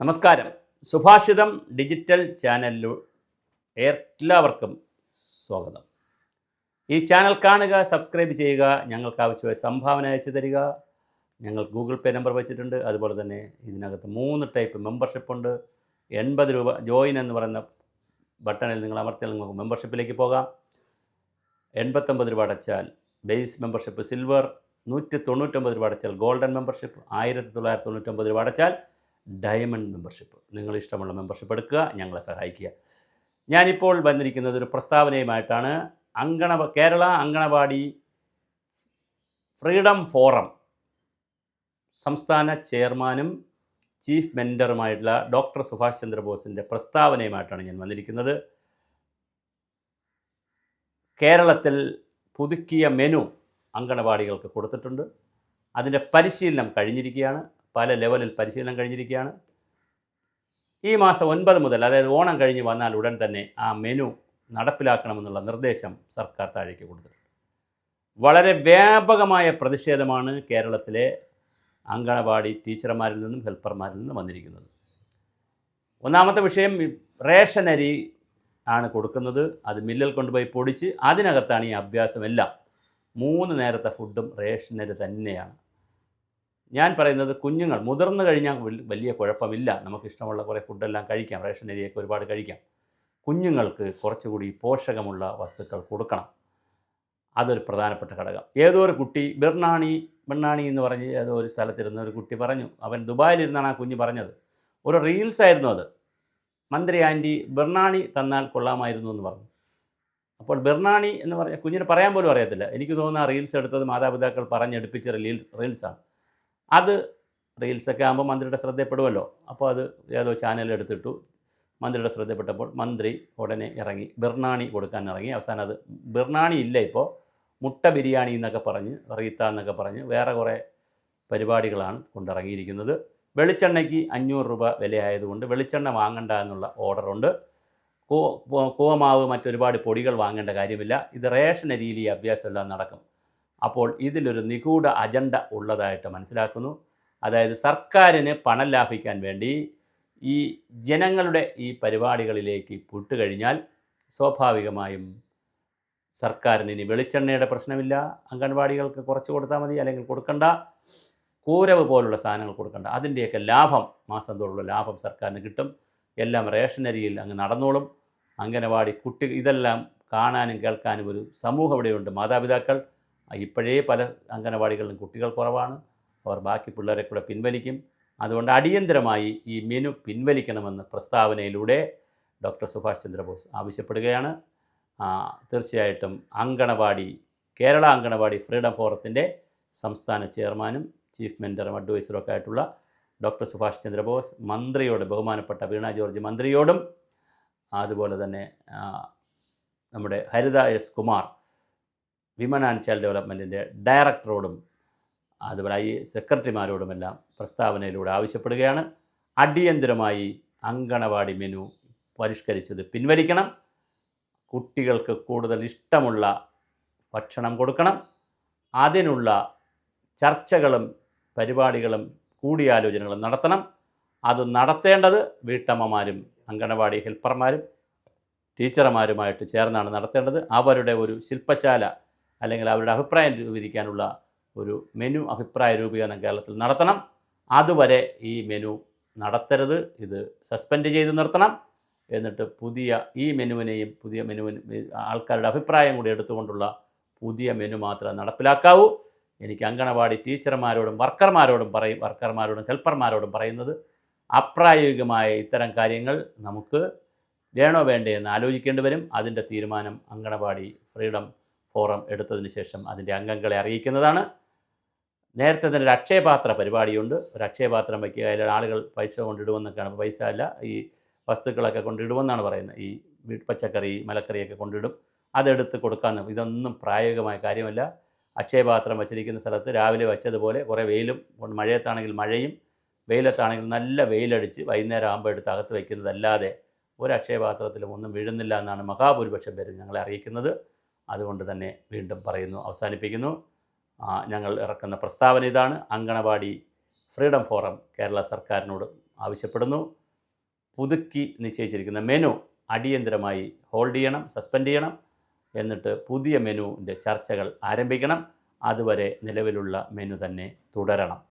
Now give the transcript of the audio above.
നമസ്കാരം. സുഭാഷിതം ഡിജിറ്റൽ ചാനലിൽ എല്ലാവർക്കും സ്വാഗതം. ഈ ചാനൽ കാണുക സബ്സ്ക്രൈബ് ചെയ്യുക ഞങ്ങൾക്ക് ആവശ്യമായ സംഭാവന അയച്ചു തരിക. ഞങ്ങൾ ഗൂഗിൾ പേ നമ്പർ വെച്ചിട്ടുണ്ട്. അതുപോലെ തന്നെ ഇതിനകത്ത് മൂന്ന് ടൈപ്പ് മെമ്പർഷിപ്പ് ഉണ്ട്. എൺപത് രൂപ ജോയിൻ എന്ന് പറയുന്ന ബട്ടണിൽ നിങ്ങൾ അമർത്തിയാൽ നിങ്ങൾക്ക് മെമ്പർഷിപ്പിലേക്ക് പോകാം. എൺപത്തൊമ്പത് രൂപ അടച്ചാൽ ബേസ് മെമ്പർഷിപ്പ് സിൽവർ നൂറ്റി തൊണ്ണൂറ്റൊമ്പത് രൂപ അടച്ചാൽ ഗോൾഡൻ മെമ്പർഷിപ്പ് ആയിരത്തി തൊള്ളായിരത്തി തൊണ്ണൂറ്റൊമ്പത് രൂപ അടച്ചാൽ ഡയമണ്ട് മെമ്പർഷിപ്പ്. നിങ്ങൾ ഇഷ്ടമുള്ള മെമ്പർഷിപ്പ് എടുക്കുക ഞങ്ങളെ സഹായിക്കുക. ഞാനിപ്പോൾ വന്നിരിക്കുന്നത് ഒരു പ്രസ്താവനയുമായിട്ടാണ്. അങ്കണ കേരള അങ്കണവാടി ഫ്രീഡം ഫോറം സംസ്ഥാന ചെയർമാനും ചീഫ് മെന്ററുമായിട്ടുള്ള ഡോക്ടർ സുഭാഷ് ചന്ദ്രബോസിന്റെ പ്രസ്താവനയുമായിട്ടാണ് ഞാൻ വന്നിരിക്കുന്നത്. കേരളത്തിൽ പുതുക്കിയ മെനു അങ്കണവാടികൾക്ക് കൊടുത്തിട്ടുണ്ട്. അതിന്റെ പരിശീലനം കഴിഞ്ഞിരിക്കുകയാണ്. പല ലെവലിൽ പരിശീലനം കഴിഞ്ഞിരിക്കുകയാണ്. ഈ മാസം ഒൻപത് മുതൽ അതായത് ഓണം കഴിഞ്ഞ് വന്നാൽ ഉടൻ തന്നെ ആ മെനു നടപ്പിലാക്കണമെന്നുള്ള നിർദ്ദേശം സർക്കാർ താഴേക്ക് കൊടുത്തിട്ടുണ്ട്. വളരെ വ്യാപകമായ പ്രതിഷേധമാണ് കേരളത്തിലെ അങ്കണവാടി ടീച്ചർമാരിൽ നിന്നും ഹെൽപ്പർമാരിൽ നിന്നും വന്നിരിക്കുന്നത്. ഒന്നാമത്തെ വിഷയം റേഷൻ അരി ആണ് കൊടുക്കുന്നത്. അത് മില്ലിൽ കൊണ്ടുപോയി പൊടിച്ച് അതിനകത്താണ് ഈ അഭ്യാസമെല്ലാം മൂന്ന് നേരത്തെ ഫുഡും റേഷൻ അരി തന്നെയാണ്. ഞാൻ പറയുന്നത് കുഞ്ഞുങ്ങൾ മുതിർന്നു കഴിഞ്ഞാൽ വലിയ കുഴപ്പമില്ല. നമുക്ക് ഇഷ്ടമുള്ള കുറേ ഫുഡെല്ലാം കഴിക്കാം റേഷൻ അരിയൊക്കെ ഒരുപാട് കഴിക്കാം. കുഞ്ഞുങ്ങൾക്ക് കുറച്ചുകൂടി പോഷകമുള്ള വസ്തുക്കൾ കൊടുക്കണം. അതൊരു പ്രധാനപ്പെട്ട ഘടകം. ഏതോ ഒരു കുട്ടി ബിർണാണി ബിർണാണി എന്ന് പറഞ്ഞ് ഏതോ ഒരു സ്ഥലത്തിരുന്ന ഒരു കുട്ടി പറഞ്ഞു. അവൻ ദുബായിലിരുന്നാണ് ആ കുഞ്ഞ് പറഞ്ഞത്. ഒരു റീൽസ് ആയിരുന്നു അത്. മന്ത്രി ആന്റി ബിർണാണി തന്നാൽ കൊള്ളാമായിരുന്നു എന്ന് പറഞ്ഞു. അപ്പോൾ ബിർണാണി എന്ന് പറഞ്ഞ കുഞ്ഞിന് പറയാൻ പോലും അറിയത്തില്ല. എനിക്ക് തോന്നുന്നു ആ റീൽസ് എടുത്തത് മാതാപിതാക്കൾ പറഞ്ഞെടുപ്പിച്ച റീൽസ് റീൽസാണ് അത് റീൽസൊക്കെ ആകുമ്പോൾ മന്ത്രിയുടെ ശ്രദ്ധപ്പെടുമല്ലോ അപ്പോൾ അത് ഏതോ ചാനൽ എടുത്തിട്ടു മന്ത്രിയുടെ ശ്രദ്ധപ്പെട്ടപ്പോൾ മന്ത്രി ഉടനെ ഇറങ്ങി ബിർണാണി കൊടുക്കാൻ ഇറങ്ങി. അവസാനം അത് ബിർണാണി ഇല്ല ഇപ്പോൾ. മുട്ട ബിരിയാണി എന്നൊക്കെ പറഞ്ഞ് റീത്ത എന്നൊക്കെ പറഞ്ഞ് വേറെ കുറേ പരിപാടികളാണ് കൊണ്ടിറങ്ങിയിരിക്കുന്നത്. വെളിച്ചെണ്ണയ്ക്ക് അഞ്ഞൂറ് രൂപ വിലയായതുകൊണ്ട് വെളിച്ചെണ്ണ വാങ്ങണ്ട എന്നുള്ള ഓർഡറുണ്ട് കോ കോമാവ് മറ്റൊരുപാട് പൊടികൾ വാങ്ങേണ്ട കാര്യമില്ല. ഇത് റേഷൻ രീതി അഭ്യാസമെല്ലാം നടക്കും. അപ്പോൾ ഇതിലൊരു നിഗൂഢ അജണ്ട ഉള്ളതായിട്ട് മനസ്സിലാക്കുന്നു. അതായത് സർക്കാരിന് പണം ലാഭിക്കാൻ വേണ്ടി ഈ ജനങ്ങളുടെ ഈ പരിപാടികളിലേക്ക് പുട്ടുകഴിഞ്ഞാൽ സ്വാഭാവികമായും സർക്കാരിന് ഇനി വെളിച്ചെണ്ണയുടെ പ്രശ്നമില്ല. അംഗൻവാടികൾക്ക് കുറച്ച് കൊടുത്താൽ മതി അല്ലെങ്കിൽ കൊടുക്കണ്ട. കൂരവ് പോലുള്ള സാധനങ്ങൾ കൊടുക്കണ്ട. അതിന്റെയൊക്കെ ലാഭം മാസം തോറുള്ള ലാഭം സർക്കാരിന് കിട്ടും. എല്ലാം റേഷനരിയിൽ അങ്ങ് നടന്നോളും. അംഗനവാടി കുട്ടി ഇതെല്ലാം കാണാനും കേൾക്കാനും ഒരു സമൂഹം ഇവിടെയുണ്ട്. മാതാപിതാക്കൾ ഇപ്പോഴേ പല അംഗനവാടികളിലും കുട്ടികൾ കുറവാണ്. അവർ ബാക്കി പിള്ളേരെ കൂടെ പിൻവലിക്കും. അതുകൊണ്ട് അടിയന്തരമായി ഈ മെനു പിൻവലിക്കണമെന്ന് പ്രസ്താവനയിലൂടെ ഡോക്ടർ സുഭാഷ് ചന്ദ്രബോസ് ആവശ്യപ്പെടുകയാണ്. തീർച്ചയായിട്ടും അങ്കണവാടി കേരള അങ്കണവാടി ഫ്രീഡം ഫോറത്തിന്റെ സംസ്ഥാന ചെയർമാനും ചീഫ് മെന്ററും അഡ്വൈസറും ഒക്കെ ആയിട്ടുള്ള ഡോക്ടർ സുഭാഷ് ചന്ദ്രബോസ് മന്ത്രിയോട് ബഹുമാനപ്പെട്ട വീണ ജോർജ് മന്ത്രിയോടും അതുപോലെ തന്നെ നമ്മുടെ Haritha S Kumar women and child ഡെവലപ്മെന്റിന്റെ ഡയറക്ടറോടും അതുപോലെ ഈ സെക്രട്ടറിമാരോടുമെല്ലാം പ്രസ്താവനയിലൂടെ ആവശ്യപ്പെടുകയാണ്. അടിയന്തരമായി അങ്കണവാടി മെനു പരിഷ്കരിച്ചത് പിൻവലിക്കണം. കുട്ടികൾക്ക് കൂടുതൽ ഇഷ്ടമുള്ള ഭക്ഷണം കൊടുക്കണം. അതിനുള്ള ചർച്ചകളും പരിപാടികളും കൂടിയാലോചനകളും നടത്തണം. അത് നടത്തേണ്ടത് വീട്ടമ്മമാരും അങ്കണവാടി ഹെൽപ്പർമാരും ടീച്ചർമാരുമായിട്ട് ചേർന്നാണ് നടത്തേണ്ടത്. അവരുടെ ഒരു ശില്പശാല അല്ലെങ്കിൽ അവരുടെ അഭിപ്രായം രൂപീകരിക്കാനുള്ള ഒരു മെനു അഭിപ്രായ രൂപീകരണം കേരളത്തിൽ നടത്തണം. അതുവരെ ഈ മെനു നടത്തരുത്. ഇത് സസ്പെൻഡ് ചെയ്ത് നിർത്തണം. എന്നിട്ട് പുതിയ ഈ മെനുവിനെയും പുതിയ മെനുവിന് ആൾക്കാരുടെ അഭിപ്രായം കൂടി എടുത്തുകൊണ്ടുള്ള പുതിയ മെനു മാത്രം നടപ്പിലാക്കാവൂ. എനിക്ക് അങ്കണവാടി ടീച്ചർമാരോടും വർക്കർമാരോടും പറയും വർക്കർമാരോടും ഹെൽപ്പർമാരോടും പറയുന്നത് അപ്രായോഗികമായ ഇത്തരം കാര്യങ്ങൾ നമുക്ക് വേണോ വേണ്ടേ എന്ന് ആലോചിക്കേണ്ടി വരും. അതിന്റെ തീരുമാനം അങ്കണവാടി ഫ്രീഡം ഫോറം എടുത്തതിന് ശേഷം അതിന്റെ അംഗങ്ങളെ അറിയിക്കുന്നതാണ്. നേരത്തെ തന്നെ ഒരു അക്ഷയപാത്ര പരിപാടിയുണ്ട്. ഒരു അക്ഷയപാത്രം വയ്ക്കുക അതിൽ ആളുകൾ പൈസ കൊണ്ടിടുമെന്നൊക്കെയാണ്. പൈസ അല്ല ഈ വസ്തുക്കളൊക്കെ കൊണ്ടിടുമെന്നാണ് പറയുന്നത്. ഈ പച്ചക്കറി മലക്കറിയൊക്കെ കൊണ്ടിടും. അതെടുത്ത് കൊടുക്കാമെന്ന് ഇതൊന്നും പ്രായോഗികമായ കാര്യമല്ല. അക്ഷയപാത്രം വച്ചിരിക്കുന്ന സ്ഥലത്ത് രാവിലെ വെച്ചതുപോലെ കുറേ വെയിലും മഴയത്താണെങ്കിൽ മഴയും വെയിലത്താണെങ്കിൽ നല്ല വെയിലടിച്ച് വൈകുന്നേരം ആകുമ്പോൾ എടുത്ത് അകത്ത് വയ്ക്കുന്നതല്ലാതെ ഒരു അക്ഷയപാത്രത്തിലും ഒന്നും വീഴുന്നില്ല എന്നാണ് മഹാഭൂരിപക്ഷം പേരും ഞങ്ങളെ അറിയിക്കുന്നത്. അതുകൊണ്ട് തന്നെ വീണ്ടും പറയുന്നു അവസാനിപ്പിക്കുന്നു. ഞങ്ങൾ ഇറക്കുന്ന പ്രസ്താവന ഇതാണ്. അങ്കണവാടി ഫ്രീഡം ഫോറം കേരള സർക്കാരിനോട് ആവശ്യപ്പെടുന്നു. പുതുക്കി നിശ്ചയിച്ചിരിക്കുന്ന മെനു അടിയന്തരമായി ഹോൾഡ് ചെയ്യണം സസ്പെൻഡ് ചെയ്യണം. എന്നിട്ട് പുതിയ മെനുവിന്റെ ചർച്ചകൾ ആരംഭിക്കണം. അതുവരെ നിലവിലുള്ള മെനു തന്നെ തുടരണം.